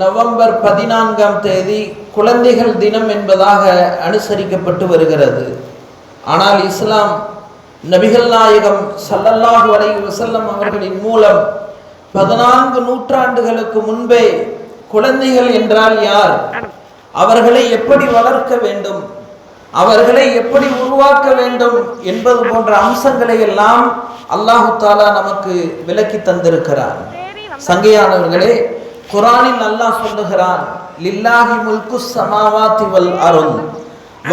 November பதினான்காம் தேதி குழந்தைகள் தினம் என்பதாக அனுசரிக்கப்பட்டு வருகிறது. ஆனால் இஸ்லாம் நபிகள் நாயகம் சல்லல்லாஹு அலை வசல்லம் அவர்களின் மூலம் பதினான்கு நூற்றாண்டுகளுக்கு முன்பே குழந்தைகள் என்றால் யார்? அவர்களை எப்படி வளர்க்க வேண்டும்? அவர்களை எப்படி உருவாக்க வேண்டும் என்பது போன்ற அம்சங்களை எல்லாம் அல்லாஹு தாலா நமக்கு விளக்கி தந்திருக்கிறார் சங்கையானவர்களே குரானில் அல்லாஹ் சொல்லுகிறான் லில்லாஹி முல்கு சமாவாத்தி வல் அருள்.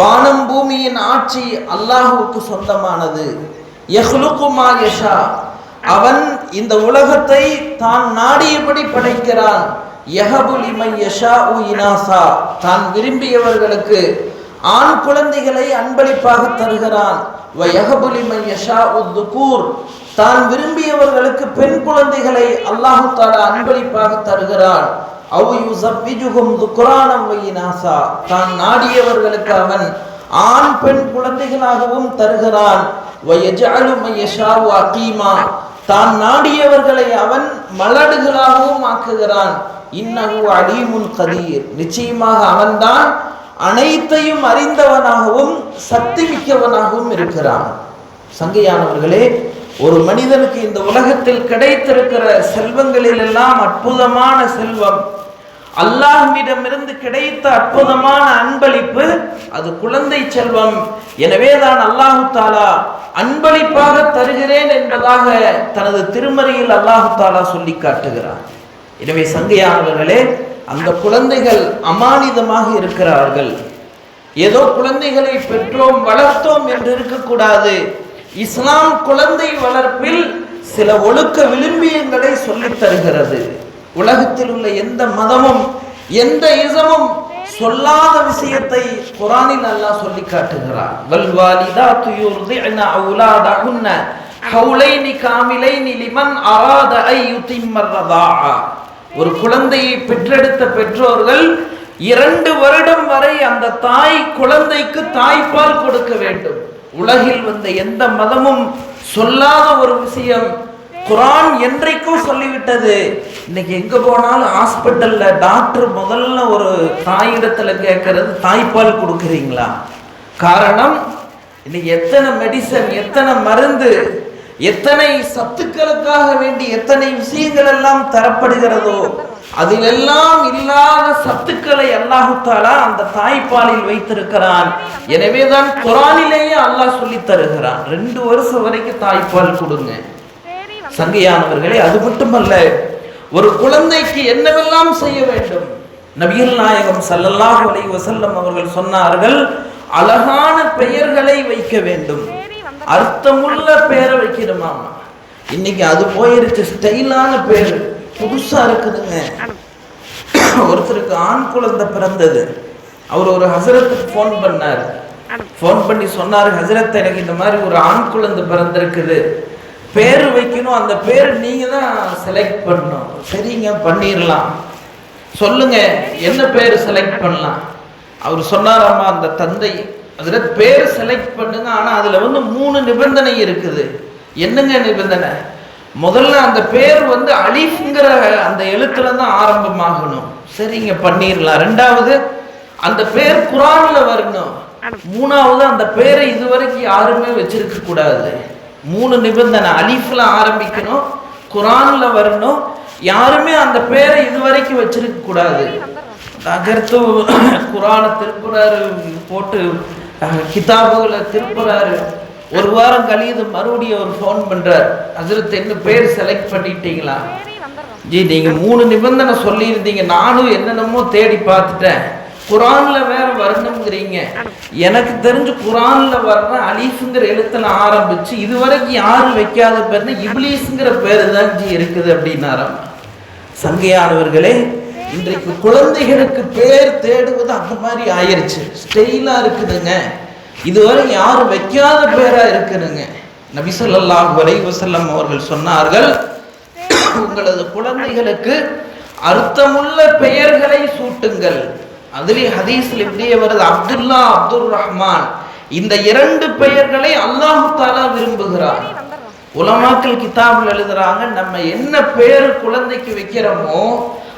வானம் பூமியின் ஆட்சி அல்லாஹுவுக்கு சொந்தமானது. யஹ்லுகு மா யஷா. அவன் இந்த உலகத்தை தான் நாடியபடி படைக்கிறான். யஹபு யஷா உ இனாசா. தான் விரும்பியவர்களுக்கு ஆண் குழந்தைகளை அன்பளிப்பாக தருகிறான். வ யஹபு லிமன் யஷாஉ துகூர். தான் விரும்பியவர்களுக்கு பெண் குழந்தைகளை அல்லாஹு தாலா அன்பளிப்பாக தருகிறான் தான் நாடியவர்களுக்கு அவன் ஆண் பெண் குழந்தைகளாகவும் தருகிறான். அகீமா. தான் நாடியவர்களை அவன் மலடுகளாகவும் ஆக்குகிறான். இன்னகு அலீமுன் கதீர். நிச்சயமாக அவன்தான் அனைத்தையும் அறிந்தவனாகவும் சக்தி மிக்கவனாகவும் இருக்கிறான். சங்கையானவர்களே ஒரு மனிதனுக்கு இந்த உலகத்தில் கிடைத்திருக்கிற செல்வங்களில் எல்லாம் அற்புதமான செல்வம். அல்லாஹ்விடமிருந்து கிடைத்த அற்புதமான அன்பளிப்பு அது குழந்தை செல்வம். எனவே தான் அல்லாஹு தாலா அன்பளிப்பாக தருகிறேன் என்பதாக தனது திருமறையில் அல்லாஹு தாலா சொல்லி காட்டுகிறார். எனவே சங்கையானவர்களே அந்த குழந்தைகள் அமானிதமாக இருக்கிறார்கள். ஏதோ குழந்தைகளை பெற்றோம் வளர்த்தோம் என்று இருக்கக்கூடாது. இஸ்லாம் குழந்தை வளர்ப்பில் சில ஒழுக்க விளிம்பியங்களை சொல்லித் தருகிறது. உலகத்தில் உள்ள எந்த மதமும் எந்த இசமும் சொல்லாத விஷயத்தை குரானில் அல்லாஹ் சொல்லி காட்டுகிறார் வல் வாலிதாத்து யுர்திஅன அவுலாதகுன்ன ஹவுலைனி காமிலைனி லிமன் அராத ஐ யுதிம்மர் ஒரு குழந்தையை பெற்றெடுத்த பெற்றோர்கள் இரண்டு வருடம் வரை அந்த தாய் குழந்தைக்கு தாய்ப்பால் கொடுக்க வேண்டும். உலகில் வந்த எந்த மதமும் சொல்லாத ஒரு விஷயம் குரான் என்றைக்கும் சொல்லிவிட்டது. இன்னைக்கு எங்க போனாலும் ஹாஸ்பிட்டல்ல டாக்டர் முதல்ல ஒரு தாயிடத்துல கேட்கறது தாய்ப்பால் கொடுக்குறீங்களா? காரணம் இன்னைக்கு எத்தனை மெடிசன் எத்தனை மருந்து எத்தனை சத்துக்களுக்காக வேண்டி எத்தனை விஷயங்கள் எல்லாம் தரப்படுகிறதோ அதிலெல்லாம் இல்லாத சத்துக்களை அல்லாஹுத்தாலா அந்த தாய்ப்பாலில் வைத்திருக்கிறான். எனவேதான் குரானிலேயே அல்லாஹ் சொல்லி தருகிறான். ரெண்டு வருஷம் வரைக்கும் தாய்ப்பால் கொடுங்க. சங்கையானவர்களே அது மட்டுமல்ல ஒரு குழந்தைக்கு என்னவெல்லாம் செய்ய வேண்டும்? நபிகள் நாயகம் சல்லல்லாஹ் அலைஹி வசல்லம் அவர்கள் சொன்னார்கள் அழகான பெயர்களை வைக்க வேண்டும். அர்த்தமுள்ள பெயரை வைக்கணுமாமா? இன்னைக்கு அது போயிருச்சு ஸ்டைலான பேர். புதுசாக இருக்குதுங்க. ஒருத்தருக்கு ஆண் குழந்தை பிறந்தது. அவர் ஒரு ஹசரத்துக்கு ஃபோன் பண்ணார். ஃபோன் பண்ணி சொன்னார் ஹசரத் எனக்கு இந்த மாதிரி ஒரு ஆண் குழந்தை பிறந்திருக்குது. பேர் வைக்கணும். அந்த பேர் நீங்கள் தான் செலக்ட் பண்ணணும். சரிங்க பண்ணிடலாம் சொல்லுங்க என்ன பேர் செலக்ட் பண்ணலாம்? அவர் சொன்னாராமா அந்த தந்தை அதில் பேர் செலக்ட் பண்ணுங்க. ஆனால் அதில் வந்து மூணு நிபந்தனை இருக்குது. என்னங்க நிபந்தனை? முதல்ல அந்த பேர் வந்து அலிஃப்ங்கிற அந்த எழுத்துல தான் ஆரம்பமாகணும். சரிங்க பண்ணிடலாம். ரெண்டாவது அந்த பேர் குரான்ல வரணும். மூணாவது அந்த பேரை இதுவரைக்கும் யாருமே வச்சிருக்க கூடாது. மூணு நிபந்தனை. அலிஃப்ல ஆரம்பிக்கணும் குரான்ல வரணும். யாருமே அந்த பேரை இதுவரைக்கும் வச்சிருக்க கூடாது. தகர்த்து குரானை திருப்புறாரு போட்டு அஹ், கிதாபுகளை திருப்புறாரு. ஒரு வாரம் கழியுது மறுபடியும் அவர் ஃபோன் பண்ணுறார் ஹசரத் என்ன பேர் செலக்ட் பண்ணிட்டீங்களா? ஜி நீங்கள் மூணு நிபந்தனை சொல்லியிருந்தீங்க. நானும் என்னென்னமோ தேடி பார்த்துட்டேன். குரானில் வேற வரணுங்கிறீங்க எனக்கு தெரிஞ்சு குரான்ல வர்ற அலீஃபுங்கிற எழுத்துல ஆரம்பிச்சு இதுவரைக்கும் யாரும் வைக்காத பேர்னா இப்லீஸுங்கிற பேர் தான் ஜி இருக்குது அப்படின்னாராம். சங்கையானவர்களே இன்றைக்கு குழந்தைகளுக்கு பேர் தேடுவது அந்த மாதிரி ஆயிடுச்சு ஸ்டெயிலாக இருக்குதுங்க. இதுவரை யாரும் வைக்காத பேரா இருக்குதுங்க நபிசல்லா ஸல்லல்லாஹு வசல்லம் அவர்கள் சொன்னார்கள் உங்களது குழந்தைகளுக்கு அர்த்தமுள்ள பெயர்களை சூட்டுங்கள். அதுலேயே ஹதீஸ்ல இப்படியே வருது அப்துல்லா அப்துல் ரஹ்மான். இந்த இரண்டு பெயர்களை அல்லாஹு தாலா விரும்புகிறார் உலமாக்கள் கிதாபில் எழுதுறாங்க நம்ம என்ன பெயர் குழந்தைக்கு வைக்கிறோமோ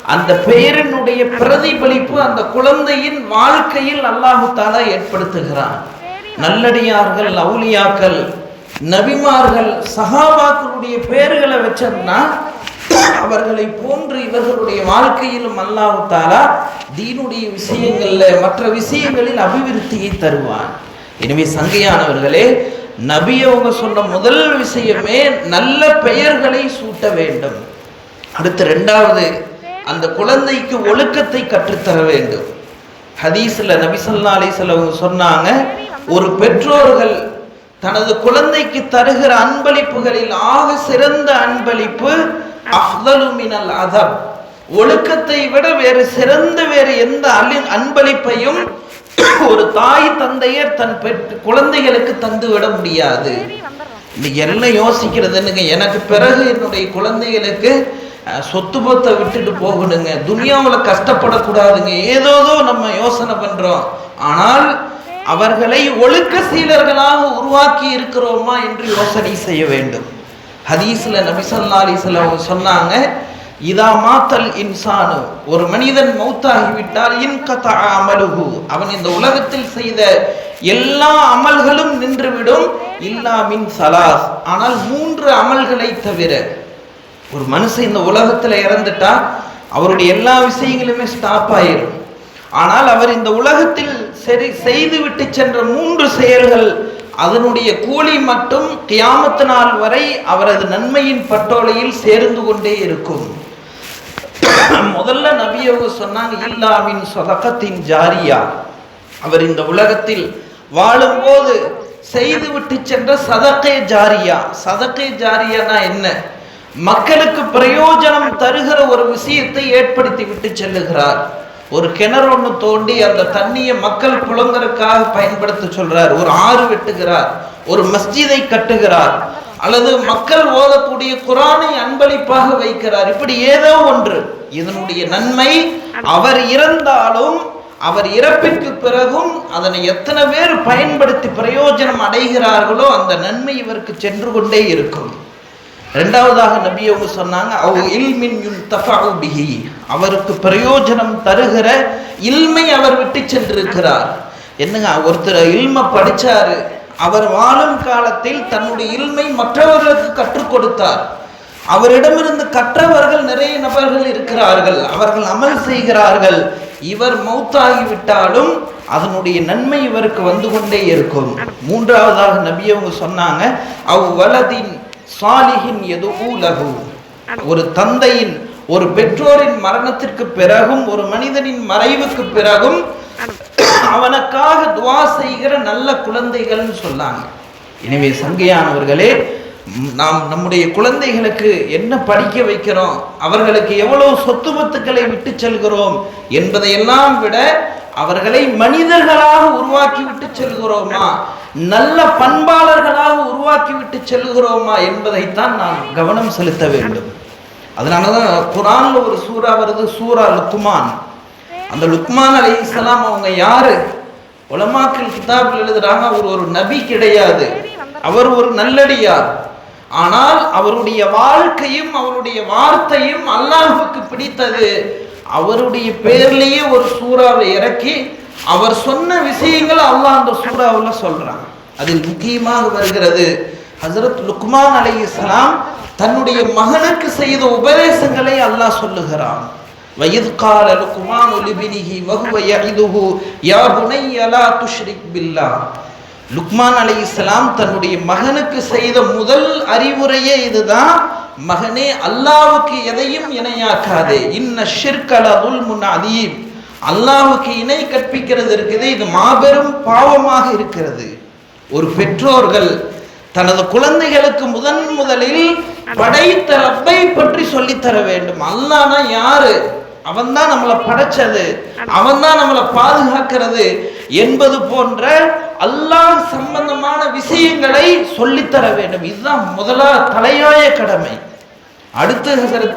அந்த பெயரினுடைய பிரதிபலிப்பு அந்த குழந்தையின் வாழ்க்கையில் அல்லாஹு தாலா ஏற்படுத்துகிறான். நல்லடியார்கள் அவுலியாக்கள் நபிமார்கள் சகாபாக்களுடைய பெயர்களை வச்சோம்னா அவர்களை போன்று இவர்களுடைய வாழ்க்கையிலும் அல்லாவுத்தாரா தீனுடைய விஷயங்கள்ல மற்ற விஷயங்களில் அபிவிருத்தியை தருவான். எனவே சங்கையானவர்களே நபி அவங்க சொன்ன முதல் விஷயமே நல்ல பெயர்களை சூட்ட வேண்டும். அடுத்து ரெண்டாவது அந்த குழந்தைக்கு ஒழுக்கத்தை கற்றுத்தர வேண்டும். ஹதீஸ்ல நபி ஸல்லல்லாஹு அலைஹி சொன்னாங்க ஒரு பெற்றோர்கள் தனது குழந்தைக்கு தருகிற அன்பளிப்புகளில் ஆக சிறந்த அன்பளிப்பு அஃதலுமினல் அதம் அதப். ஒழுக்கத்தை விட வேறு சிறந்த வேறு எந்த அலி- அன்பளிப்பையும் ஒரு தாய் தந்தையர் தன் பெற்று குழந்தைகளுக்கு தந்து விட முடியாது. இன்னைக்கு எல்லாம் யோசிக்கிறதுன்னுங்க எனக்கு பிறகு என்னுடைய குழந்தைகளுக்கு சொத்து பொத்தை விட்டுட்டு போகணுங்க. துனியாவில் கஷ்டப்படக்கூடாதுங்க. ஏதோதோ நம்ம யோசனை பண்றோம். ஆனால் அவர்களை ஒழுக்க சீலர்களாக உருவாக்கி இருக்கிறோமா என்று யோசனை செய்ய வேண்டும். ஹதீஸ்ல நபி ஸல்லல்லாஹு அவங்க சொன்னாங்க இதா மாத்தல் இன்சானு ஒரு மனிதன் மௌத்தாகிவிட்டால் இன்கதா அமலுகு அவன் இந்த உலகத்தில் செய்த எல்லா அமல்களும் நின்றுவிடும் இல்லா மின் சலாஸ். ஆனால் மூன்று அமல்களை தவிர ஒரு மனுஷன் இந்த உலகத்தில் இறந்துட்டா அவருடைய எல்லா விஷயங்களுமே ஸ்டாப் ஆயிரும். ஆனால் அவர் இந்த உலகத்தில் சரி செய்து விட்டு சென்ற மூன்று செயல்கள் அதனுடைய கூலி மட்டும் கியாமத்து நாள் வரை அவரது நன்மையின் பட்டோலையில் சேர்ந்து கொண்டே இருக்கும். முதல்ல நபியவங்க சொன்னாங்க இல்லாமின் சொதக்கத்தின் ஜாரியா. அவர் இந்த உலகத்தில் வாழும்போது செய்து விட்டு சென்ற சதக்கை ஜாரியா. சதக்கை ஜாரியானா என்ன? மக்களுக்கு பிரயோஜனம் தருகிற ஒரு விஷயத்தை ஏற்படுத்தி விட்டு செல்லுகிறார். ஒரு கிணறு ஒன்று தோண்டி அந்த தண்ணியை மக்கள் புலங்கறதுக்காக பயன்படுத்த சொல்றார். ஒரு ஆறு வெட்டுகிறார் ஒரு மஸ்ஜிதை கட்டுகிறார் அல்லது மக்கள் ஓதக்கூடிய குரானை அன்பளிப்பாக வைக்கிறார். இப்படி ஏதோ ஒன்று. இதனுடைய நன்மை அவர் இறந்தாலும் அவர் இறப்பிற்கு பிறகும் அதனை எத்தனை பேர் பயன்படுத்தி பிரயோஜனம் அடைகிறார்களோ அந்த நன்மை இவருக்கு சென்று கொண்டே இருக்கும். ரெண்டாவதாக நபி அவங்க சொன்னாங்க அவ் இல்மின் பிஹி. அவருக்கு பிரயோஜனம் தருகிற இல்மை அவர் விட்டு சென்றிருக்கிறார். என்னங்க ஒருத்தர் இல்மை படிச்சாரு அவர் வாழும் காலத்தில் தன்னுடைய இல்மை மற்றவர்களுக்கு கற்றுக் கொடுத்தார். அவரிடமிருந்து கற்றவர்கள் நிறைய நபர்கள் இருக்கிறார்கள் அவர்கள் அமல் செய்கிறார்கள். இவர் மௌத்தாகிவிட்டாலும் அதனுடைய நன்மை இவருக்கு வந்து கொண்டே இருக்கும். மூன்றாவதாக நபி அவங்க சொன்னாங்க அவ் வலதின் சாலிஹின் எது லகு ஒரு தந்தையின் ஒரு பெற்றோரின் மரணத்திற்கு பிறகும் ஒரு மனிதனின் மறைவுக்கு பிறகும் அவனுக்காக துவா செய்கிற நல்ல குழந்தைகள்னு சொன்னாங்க எனவே சங்கையானவர்களே நாம் நம்முடைய குழந்தைகளுக்கு என்ன படிக்க வைக்கிறோம்? அவர்களுக்கு எவ்வளவு சொத்து மத்துக்களை விட்டு செல்கிறோம்? என்பதையெல்லாம் விட அவர்களை மனிதர்களாக உருவாக்கி விட்டு செல்கிறோமா? நல்ல பண்பாளர்களாக உருவாக்கிவிட்டு செல்கிறோமா என்பதைத்தான் நாம் கவனம் செலுத்த வேண்டும். அதனால தான் குரானில் ஒரு சூறா வருது சூரா லுக்குமான் அந்த லுக்மான் அலைஹிஸ்ஸலாம் அவங்க யாரு? உலமாக்கள் கிதாபில் எழுதுறாங்க அவர் ஒரு நபி கிடையாது. அவர் ஒரு நல்லடியார். ஆனால் அவருடைய வாழ்க்கையும் அவருடைய வார்த்தையும் அல்லாஹுக்கு பிடித்தது. அவருடைய பேர்லேயே ஒரு சூறாவை இறக்கி அவர் சொன்ன விஷயங்களை அல்லாஹ் அந்த சூறாவில் சொல்றான் அதில் முக்கியமாக வருகிறது ஹசரத் லுக்மான் அலைஹிஸ்ஸலாம் தன்னுடைய மகனுக்கு செய்த உபதேசங்களை அல்லாஹ் சொல்லுகிறான் وَإِذْ قَالَ لُقْمَانُ لِابْنِهِ وَهُوَ يَعِظُهُ يَا بُنَيَّ لَا تُشْرِكْ بِاللَّهِ லுக்மான் அலைஹிஸ்ஸலாம் தன்னுடைய மகனுக்கு செய்த முதல் அறிவுரையே இதுதான் மகனே அல்லாஹ்வுக்கு எதையும் இணையாக்காதே இன்ன ஷிர்கல துல்முன் அதீம் அல்லாவுக்கு இணை கற்பிக்கிறது இருக்குது இது மாபெரும் பாவமாக இருக்கிறது. ஒரு பெற்றோர்கள் தனது குழந்தைகளுக்கு முதன் முதலில் படைத்த ரப்பை பற்றி சொல்லித் தர வேண்டும். அல்லாஹ்னா யாரு? அவன்தான் நம்மளை படைச்சது. அவன்தான் நம்மளை பாதுகாக்கிறது என்பது போன்ற அல்லாஹ் சம்பந்தமான விஷயங்களை சொல்லித்தர வேண்டும். இதுதான் முதலா தலையாய கடமை. அடுத்து ஹசரத்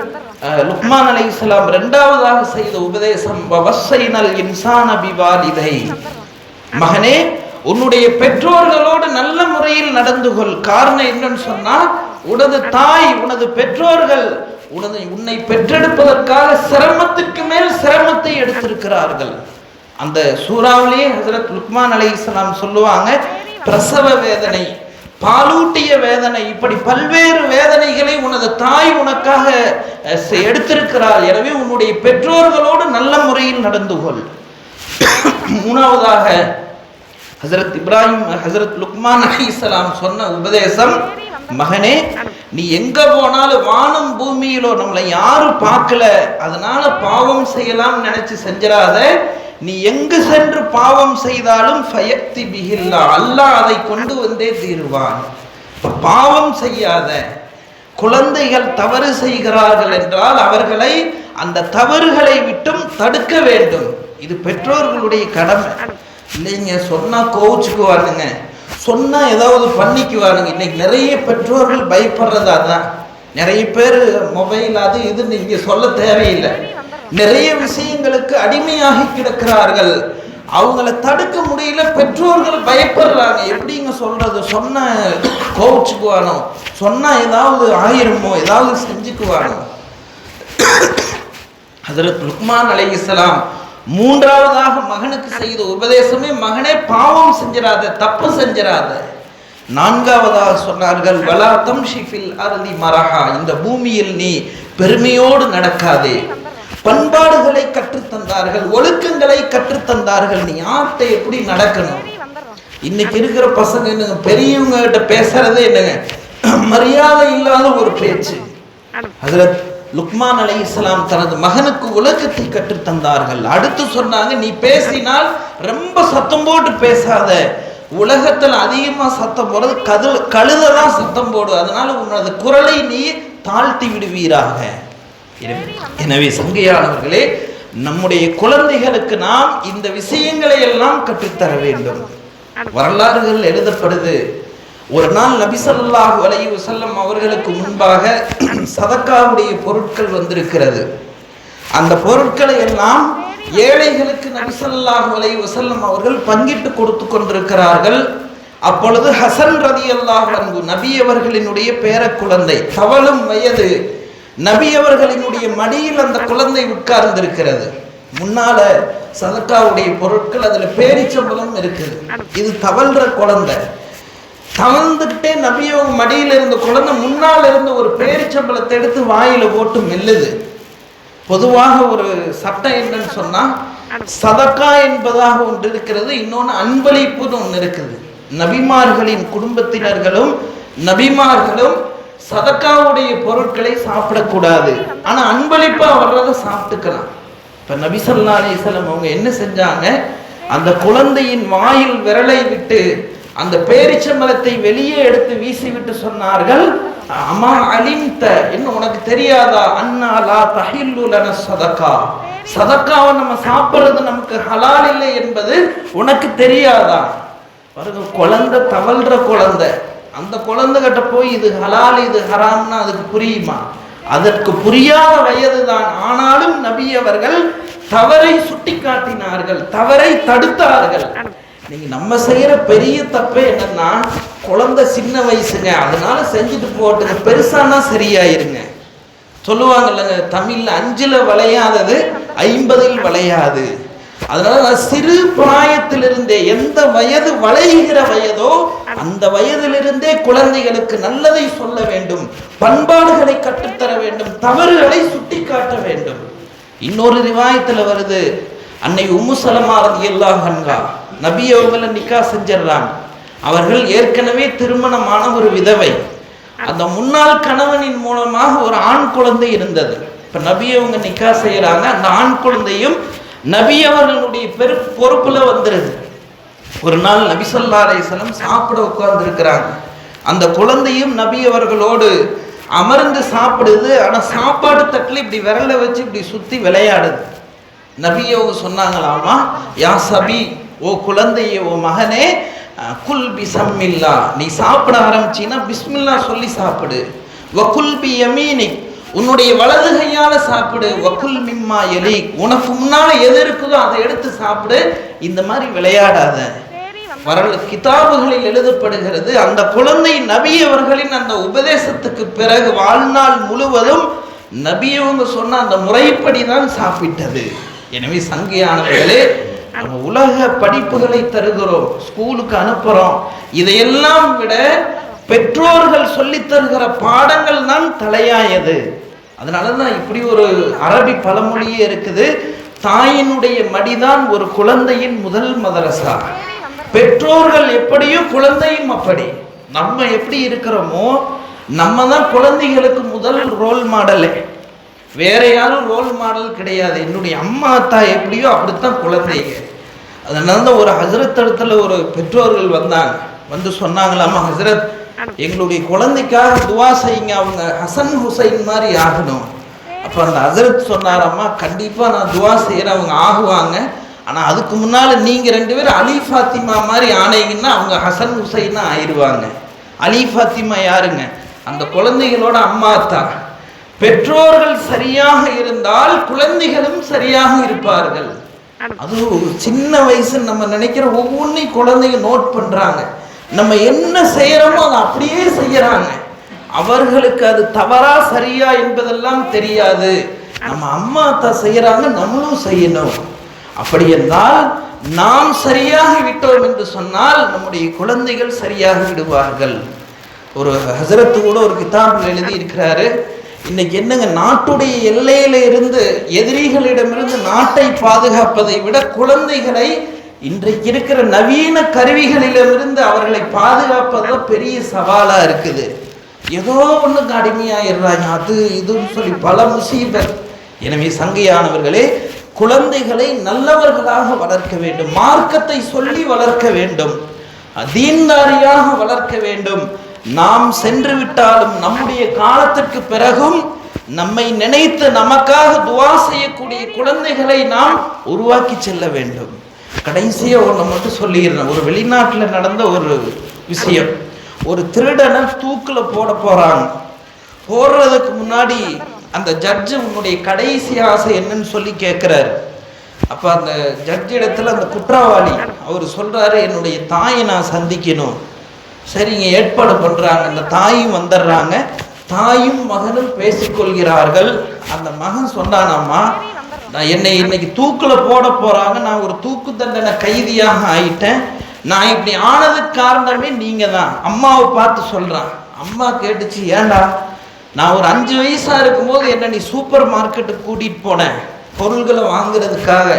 லுக்மான் லுக்மான் இஸ்லாம் இரண்டாவதாக செய்த உபதேசம் வவஸ்ஸைனல் இன்சான பிவாலிதை. மகனே உன்னுடைய பெற்றோர்களோடு நல்ல முறையில் நடந்து கொள். காரணம் என்னன்னு சொன்னா உனது தாய் உனது பெற்றோர்கள் உனது உன்னை பெற்றெடுப்பதற்காக சிரமத்திற்கு மேல் சிரமத்தை எடுத்திருக்கிறார்கள். அந்த சூறாவிலேயே ஹசரத் லுக்மான் அலைஹிஸ்ஸலாம் சொல்லுவாங்க பிரசவ வேதனை. பாலூட்டிய வேதனை இப்படி பல்வேறு வேதனைகளை உனது தாய் உனக்காக அஹ், எடுத்திருக்கிறாள். எனவே உன்னுடைய பெற்றோர்களோடு நல்ல முறையில் நடந்து கொள். மூணாவதாக ஹசரத் இப்ராஹிம் ஹசரத் லுக்மான் அலைஹிஸ்ஸலாம் சொன்ன உபதேசம் மகனே நீ எங்க போனாலும் வானம் பூமியிலோ நம்மளை யாரும் பார்க்கல. அதனால பாவம் செய்யலாம் நினைச்சு செஞ்சிடாத. நீ எங்கு சென்று பாவம் செய்தாலும் ஃபயக்தி பிகில்லா அல்லாஹ் அதை கொண்டு வந்தே தீருவான். பாவம் செய்யாத குழந்தைகள் தவறு செய்கிறார்கள் என்றால் அவர்களை அந்த தவறுகளை விட்டும் தடுக்க வேண்டும். இது பெற்றோர்களுடைய கடமை. இல்லைங்க சொன்னா கோவிச்சுக்குவானுங்க. சொன்னா ஏதாவது பண்ணிக்குவானுங்க. இன்னைக்கு நிறைய பெற்றோர்கள் பயப்படுறது அதான். நிறைய பேர் மொபைல் அது இது இங்கே சொல்ல தேவையில்லை. நிறைய விஷயங்களுக்கு அடிமையாகி கிடக்கிறார்கள். அவங்கள தடுக்க முடியல பெற்றோர்கள் பயப்படுறாங்க. எப்படிங்க சொல்றது? சொன்ன கோவிச்சுக்குவானோ? சொன்னா ஏதாவது ஆயிருமோ? ஏதாவது செஞ்சுக்குவானோ? அதில் ருக்மான் அலை இஸ்லாம் மூன்றாவதாக மகனுக்கு செய்த உபதேசமே மகனே பாவம் செஞ்சிடாத தப்பு செஞ்சிடாத. நான்காவதாக சொன்னார்கள் வலா தம்ஷிஃபில் அருதி மரஹா. இந்த பூமியில் நீ பெருமையோடு நடக்காதே. பண்பாடுகளை கற்றுத்தந்தார்கள் ஒழுக்கங்களை கற்றுத்தந்தார்கள். நீ யார்கிட்ட எப்படி நடக்கணும்? இன்னைக்கு இருக்கிற பசங்க என்னங்க பெரியவங்க கிட்ட பேசுறதே என்னங்க மரியாதை இல்லாத ஒரு பேச்சு. அதுல லுக்மான் அலை இஸ்லாம் தனது மகனுக்கு உலகத்தை கற்றுத் தந்தார்கள் அடுத்து சொன்னாங்க நீ பேசினால் ரொம்ப சத்தம் போட்டு பேசாத. உலகத்தில் அதிகமா சத்தம் போடுறது கது கழுதை தான் சத்தம் போடும் அதனால உன்னது குரலை நீ தாழ்த்தி விடுவீராக. எனவே- சங்கையானவர்களே நம்முடைய குழந்தைகளுக்கு நாம் இந்த விஷயங்களை எல்லாம் கற்றுத்தர வேண்டும். வரலாறுகள் எழுதப்படுது. ஒரு நாள் நபி ஸல்லல்லாஹு அலைஹி வஸல்லம் அவர்களுக்கு முன்பாக சதக்காவுடைய பொருட்கள் வந்திருக்கிறது. அந்த பொருட்களை எல்லாம் ஏழைகளுக்கு நபி ஸல்லல்லாஹு அலைஹி வஸல்லம் அவர்கள் பங்கிட்டு கொடுத்து கொண்டிருக்கிறார்கள். அப்பொழுது ஹசன் ரதியல்லாஹு அன்ஹு நபி அவர்களினுடைய பேர குழந்தை தவளும் வயது நபி அவர்களினுடைய மடியில் அந்த குழந்தை உட்கார்ந்திருக்கிறது. முன்னால சதக்காவுடைய பொருட்கள் அதுல பேரிச்சம்பளம் இருக்குது. இது தவழ்ற குழந்தை. தவழ்ந்துட்டே நபியவங்க மடியில் இருந்த குழந்தை முன்னால் இருந்த ஒரு பேரிச்சம்பளத்தை எடுத்து வாயில போட்டு மெல்லுது. பொதுவாக ஒரு சட்டம் என்னன்னு சொன்னா சதக்கா என்பதாக ஒன்று இருக்கிறது இன்னொன்று அன்பளிப்புன்னு ஒன்று இருக்குது. நபிமார்களின் குடும்பத்தினர்களும் நபிமார்களும் சதக்காவுடைய பொருட்களை சாப்பிடக்கூடாது. ஆனா அன்பளிப்பா வர்றதை சாப்பிட்டுக்கலாம் இப்ப நபிசல்லா அலிசலம் அவங்க என்ன செஞ்சாங்க? அந்த குழந்தையின் வாயில் விரலை விட்டு அந்த பேரிச்சம்பழத்தை வெளியே எடுத்து வீசிவிட்டு சொன்னார்கள் அம்மா அலிம்த என்ன உனக்கு தெரியாதா? அண்ணா லா சதக்கா. சதக்காவை நம்ம சாப்பிடுறது நமக்கு ஹலால் இல்லை என்பது உனக்கு தெரியாதா? பாருங்க குழந்தை தவழ்ற குழந்தை. அந்த குழந்தைகிட்ட போய் இது ஹலால் இது ஹராம்னா அதுக்கு புரியுமா? அதற்கு புரியாத வயதுதான். ஆனாலும் நபி அவர்கள் தவறை சுட்டிக்காட்டினார்கள் தவறை தடுத்தார்கள். நீங்க நம்ம செய்யற பெரிய தப்பே என்னன்னா குழந்தை சின்ன வயசுங்க அதனால செஞ்சுட்டு போட்டுங்க பெருசானா சரியாயிருங்க. சொல்லுவாங்கல்லங்க தமிழ்ல அஞ்சுல விளையாதது ஐம்பதில் விளையாது. அதனால நான் சிறு பிராயத்திலிருந்தே எந்த வயது வளைகிற வயதோ அந்த வயதிலிருந்தே குழந்தைகளுக்கு நல்லதை சொல்ல வேண்டும் பண்பாடுகளை கற்றுத்தர வேண்டும் தவறுகளை சுட்டிக்காட்ட வேண்டும். இன்னொரு ரிவாயத்துல வருது அன்னை உம்மு சலமா ரலியல்லாஹு நபி அவங்கள நிக்கா செஞ்சிடறாங்க. அவர்கள் ஏற்கனவே திருமணமான ஒரு விதவை. அந்த முன்னாள் கணவனின் மூலமாக ஒரு ஆண் குழந்தை இருந்தது. இப்ப நபி அவங்க நிக்கா செய்யறாங்க அந்த ஆண் குழந்தையும் நபி அவர்களுடைய பெரு பொறுப்புல வந்துருது. ஒரு நாள் நபி ஸல்லல்லாஹு சாப்பிட உட்கார்ந்து இருக்கிறாங்க அந்த குழந்தையும் நபி அவர்களோடு அமர்ந்து சாப்பிடுது. ஆனால் சாப்பாடு தட்டில் இப்படி விரல வச்சு இப்படி சுற்றி விளையாடுது. நபி அவங்க சொன்னாங்களாமா யா சபி ஓ குழந்தையே ஓ மகனே குல் பிசம்மில்லா நீ சாப்பிட ஆரம்பிச்சின்னா பிஸ்மில்லா சொல்லி சாப்பிடு. வகுல் பி யமீனிக். உன்னுடைய வலது கையால சாப்பிடு. வகுல் மிம்மா எலி. உனக்கு முன்னால எது இருக்குதோ அதை எடுத்து சாப்பிடு. இந்த மாதிரி விளையாடாத. வரல கிதாபுகளில் எழுதப்படுகிறது அந்த குழந்தை நபி அவர்களின் அந்த உபதேசத்துக்கு பிறகு வாழ்நாள் முழுவதும் நபியவங்க சொன்ன அந்த முறைப்படி தான் சாப்பிட்டது. எனவே சங்கியானவர்களே நம்ம உலக படிப்புகளை தருகிறோம் ஸ்கூலுக்கு அனுப்புறோம். இதையெல்லாம் விட பெற்றோர்கள் சொல்லித் தருகிற பாடங்கள் தான் தலையாயது. அதனால தான் இப்படி ஒரு அரபி பழமொழியே இருக்குது. தாயினுடைய மடிதான் ஒரு குழந்தையின் முதல் மதரசா. பெற்றோர்கள் எப்படியோ குழந்தையும் அப்படி. நம்ம எப்படி இருக்கிறோமோ நம்ம தான் குழந்தைகளுக்கு முதல் ரோல் மாடலு வேற யாரும் ரோல் மாடல் கிடையாது. என்னுடைய அம்மா அத்தா எப்படியோ அப்படித்தான் குழந்தைங்க. அதனால தான் ஒரு ஹசரத் இடத்துல ஒரு பெற்றோர்கள் வந்தாங்க. வந்து சொன்னாங்களாமா ஹசரத் எங்களுடைய குழந்தைக்காக துவா செய்யுங்க அவங்க ஹசன் ஹுசைன் மாதிரி ஆகணும். அப்போ அந்த ஹசரத் சொன்னாராம்மா கண்டிப்பாக நான் துவா செய்கிறேன் அவங்க ஆகுவாங்க. ஆனால் அதுக்கு முன்னால் நீங்கள் ரெண்டு பேரும் அலி ஃபாத்திமா மாதிரி ஆனீங்கன்னா அவங்க ஹசன் ஹுசைனா ஆயிடுவாங்க அலி ஃபாத்திமா யாருங்க? அந்த குழந்தைகளோட அம்மா தான் பெற்றோர்கள் சரியாக இருந்தால் குழந்தைகளும் சரியாக இருப்பார்கள். அது சின்ன வயசு நம்ம நினைக்கிற ஒவ்வொன்றையும் குழந்தைங்க நோட் பண்றாங்க. நம்ம என்ன செய்யறோமோ அதை அப்படியே செய்யறாங்க. அவர்களுக்கு அது தவறா சரியா என்பதெல்லாம் தெரியாது. நம்ம அம்மா அத்தா செய்யறாங்க நம்மளும் செய்யணும். அப்படி என்றால் நாம் சரியாக விட்டோம் என்று சொன்னால் நம்முடைய குழந்தைகள் சரியாக விடுவார்கள். ஒரு ஹசரத்து கூட ஒரு கிதாபில் எழுதி இருக்கிறாரு இன்னைக்கு என்னங்க நாட்டுடைய எல்லையில இருந்து எதிரிகளிடமிருந்து நாட்டை பாதுகாப்பதை விட குழந்தைகளை இன்றைக்கு இருக்கிற நவீன கருவிகளிலிருந்து அவர்களை பாதுகாப்பது பெரிய சவாலா இருக்குது. ஏதோ ஒண்ணுக்கு அடிமையாயிடுறாங்க. அது இதுன்னு சொல்லி பல முசீபத். எனவே சங்கையானவர்களே குழந்தைகளை நல்லவர்களாக வளர்க்க வேண்டும். மார்க்கத்தை சொல்லி வளர்க்க வேண்டும். தீன்தாரியாக வளர்க்க வேண்டும். நாம் சென்று விட்டாலும் நம்முடைய காலத்திற்கு பிறகும் நம்மை நினைத்து நமக்காக துவா செய்யக்கூடிய குழந்தைகளை நாம் உருவாக்கி செல்ல வேண்டும். கடைசியாக ஒன்று மட்டும் சொல்லிடுறேன். ஒரு வெளிநாட்டில் நடந்த ஒரு விஷயம். ஒரு திருடனை தூக்கில் போட போகிறாங்க போடுறதுக்கு முன்னாடி அந்த ஜட்ஜு உன்னுடைய கடைசி ஆசை என்னன்னு சொல்லி கேட்குறாரு அப்போ அந்த ஜட்ஜ் இடத்துல அந்த குற்றவாளி அவர் சொல்கிறாரு என்னுடைய தாயை நான் சந்திக்கணும். சரிங்க ஏற்பாடு பண்ணுறாங்க அந்த தாயும் வந்துடுறாங்க. தாயும் மகனும் பேசிக்கொள்கிறார்கள். அந்த மகன் சொன்னானாம்மா நான் என்னை இன்னைக்கு தூக்கில் போட போறாங்க. நான் ஒரு தூக்கு தண்டனை கைதியாக ஆயிட்டேன். நான் இப்படி ஆனதுக்கு காரணமே நீங்க தான் அம்மாவை பார்த்து சொல்றான். அம்மா கேட்டுச்சு ஏன்டா நான் ஒரு அஞ்சு வயசா இருக்கும்போது என்ன நீ சூப்பர் மார்க்கெட்டுக்கு கூட்டிட்டு போனேன் பொருள்களை வாங்குறதுக்காக.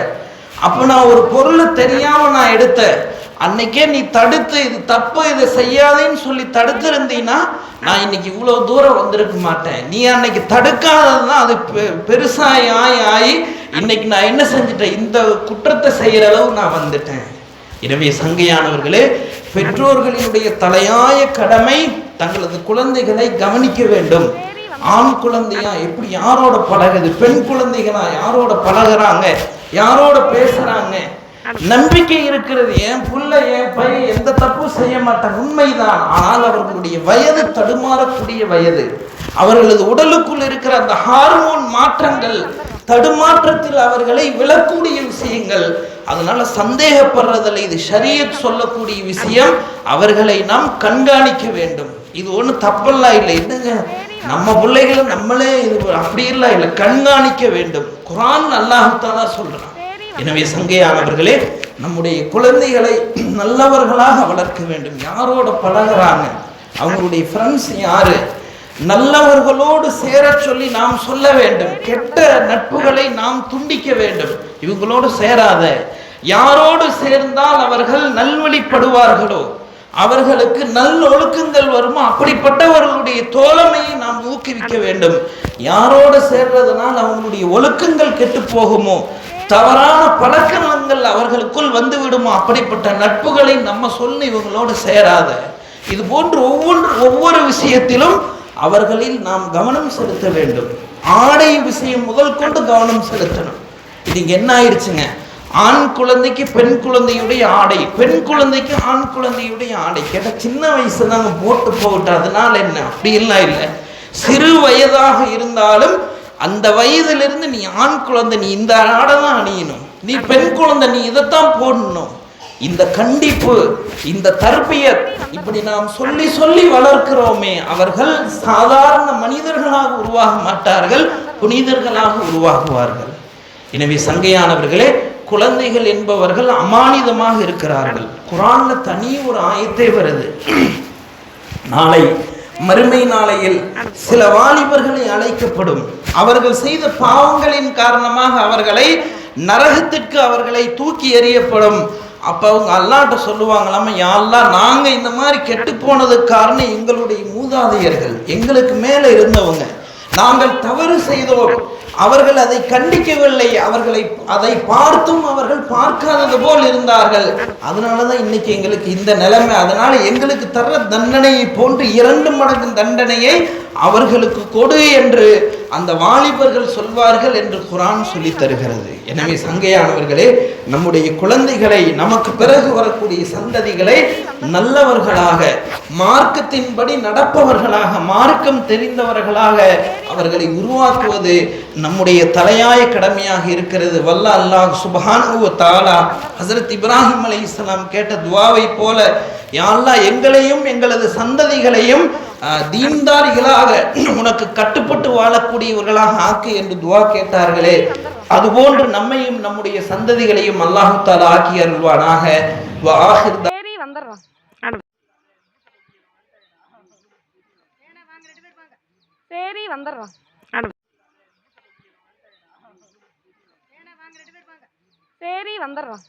அப்போ நான் ஒரு பொருளை தெரியாம நான் எடுத்தேன். அன்னைக்கே நீ தடுத்து இது தப்பு இதை செய்யாதேன்னு சொல்லி தடுத்திருந்தீன்னா நான் இன்னைக்கு இவ்வளோ தூரம் வந்திருக்க மாட்டேன். நீ அன்னைக்கு தடுக்காதது தான் அது பெ- பெருசாகி ஆகி ஆகி இன்னைக்கு நான் என்ன செஞ்சுட்டேன்? இந்த குற்றத்தை செய்யற அளவு நான் வந்துட்டேன். எனவே சங்கையானவர்களே பெற்றோர்களினுடைய தலையாய கடமை தங்களது குழந்தைகளை கவனிக்க வேண்டும். ஆண் குழந்தையா எப்படி யாரோட பழகுது? பெண் குழந்தைகளா யாரோட பழகுறாங்க? யாரோட பேசுறாங்க? நம்பிக்கை இருக்கிறது. என் புள்ள என் பையன் எந்த தப்பும் செய்ய மாட்டான். உண்மைதான். ஆனால் அவர்களுடைய வயது தடுமாறக்கூடிய வயது. அவர்களது உடலுக்குள் இருக்கிற அந்த ஹார்மோன் மாற்றங்கள் தடுமாற்றத்தில் அவர்களை விழக்கூடிய விஷயங்கள். அதனால சந்தேகப்படுறதில்லை. இது ஷரியத் சொல்லக்கூடிய விஷயம். அவர்களை நாம் கண்காணிக்க வேண்டும். இது ஒன்றும் தப்பெல்லாம் இல்லை. என்னங்க? நம்ம பிள்ளைகளை நம்மளே இது அப்படி இல்லை. இல்லை கண்காணிக்க வேண்டும். குரான் அல்லாஹாலா சொல்றான். எனவே சங்கையானவர்களே நம்முடைய குழந்தைகளை நல்லவர்களாக வளர்க்க வேண்டும். யாரோட பழகுறாங்க? அவங்களுடைய ஃப்ரெண்ட்ஸ் யாரு? நல்லவர்களோடு சேரச் சொல்லி நாம் சொல்ல வேண்டும். கெட்ட நட்புகளை நாம் துண்டிக்க வேண்டும். இவங்களோடு சேராத. யாரோடு சேர்ந்தால் அவர்கள் நல்வழிப்படுவார்களோ? அவர்களுக்கு நல்ல ஒழுக்கங்கள் வருமோ? அப்படிப்பட்டவர்களுடைய தோழமையை நாம் ஊக்குவிக்க வேண்டும். யாரோடு சேர்றதுனால் அவங்களுடைய ஒழுக்கங்கள் கெட்டு போகுமோ? தவறான பழக்கங்கள் அவர்களுக்குள் வந்து விடுமோ அப்படிப்பட்ட நட்புகளை நம்ம சொல்லி இவங்களோடு சேராத. இது போன்று ஒவ்வொன்று ஒவ்வொரு விஷயத்திலும் அவர்களில் நாம் கவனம் செலுத்த வேண்டும். ஆடை விஷயம் முதல் கொண்டு கவனம் செலுத்தணும். இது இங்க என்ன ஆயிடுச்சுங்க ஆண் குழந்தைக்கு பெண் குழந்தையுடைய ஆடை பெண் குழந்தைக்கு ஆண் குழந்தையுடைய ஆடை. கேட்ட சின்ன வயசு தாங்க போட்டு போகட்டு அதனால என்ன? அப்படி எல்லாம் இல்லை. சிறு வயதாக இருந்தாலும் அந்த வயதிலிருந்து நீ ஆண் குழந்தை நீ இந்த ஆடை தான் அணியணும். நீ பெண் குழந்தை நீ இதைத்தான் போடணும். இந்த கண்டிப்பு இந்த தர்பியத் இப்படி நாம் சொல்லி சொல்லி வளர்க்கிறோமே அவர்கள் சாதாரண மனிதர்களாக உருவாக மாட்டார்கள் புனிதர்களாக உருவாகுவார்கள். எனவே சங்கையானவர்களே குழந்தைகள் என்பவர்கள் அமானிதமாக இருக்கிறார்கள். குரான்ல தனி ஒரு ஆயத்தே வருது. நாளை மறுமை நாளையில் சில வாலிபர்களை அழைக்கப்படும். அவர்கள் செய்த பாவங்களின் காரணமாக அவர்களை நரகத்திற்கு அவர்களை தூக்கி எறியப்படும். அப்போ அவங்க அல்லாட்ட சொல்லுவாங்களாம யாரெல்லாம் நாங்கள் இந்த மாதிரி கெட்டு போனதுக்கு காரணம் எங்களுடைய மூதாதையர்கள் எங்களுக்கு மேலே இருந்தவங்க. நாங்கள் தவறு செய்தோம். அவர்கள் அதை கண்டிக்கவில்லை. அவர்களை அதை பார்த்தும் அவர்கள் பார்க்காதது போல் இருந்தார்கள். அதனால தான் இன்னைக்கு எங்களுக்கு இந்த நிலைமை. அதனால எங்களுக்கு தர்ற தண்டனையை போன்று இரண்டு மடங்கு தண்டனையை அவர்களுக்கு கொடு என்று அந்த வாலிபர்கள் சொல்வார்கள் என்று குரான் சொல்லி தருகிறது. எனவே சங்கையானவர்களே நம்முடைய குழந்தைகளை நமக்கு பிறகு வரக்கூடிய சந்ததிகளை நல்லவர்களாக மார்க்கத்தின்படி நடப்பவர்களாக மார்க்கம் தெரிந்தவர்களாக அவர்களை உருவாக்குவது நம்முடைய தலையாய கடமையாக இருக்கிறது. வல்ல அல்லாஹ் சுபஹானு தாலா ஹசரத் இப்ராஹிம் அலை கேட்ட துவாவை போல யாழ்லா எங்களையும் எங்களது சந்ததிகளையும் தீன்தாரிகளாக உனக்கு கட்டுப்பட்டு வாழக்கூடியவர்களாக ஆக்கு என்று துவா கேட்டார்களே. அதுபோன்று நம்மையும் நம்முடைய சந்ததிகளையும் அல்லாஹு தாலா ஆக்கி அருள்வானாக. சரி வந்துடுறோம். சரி வந்துடுறோம்.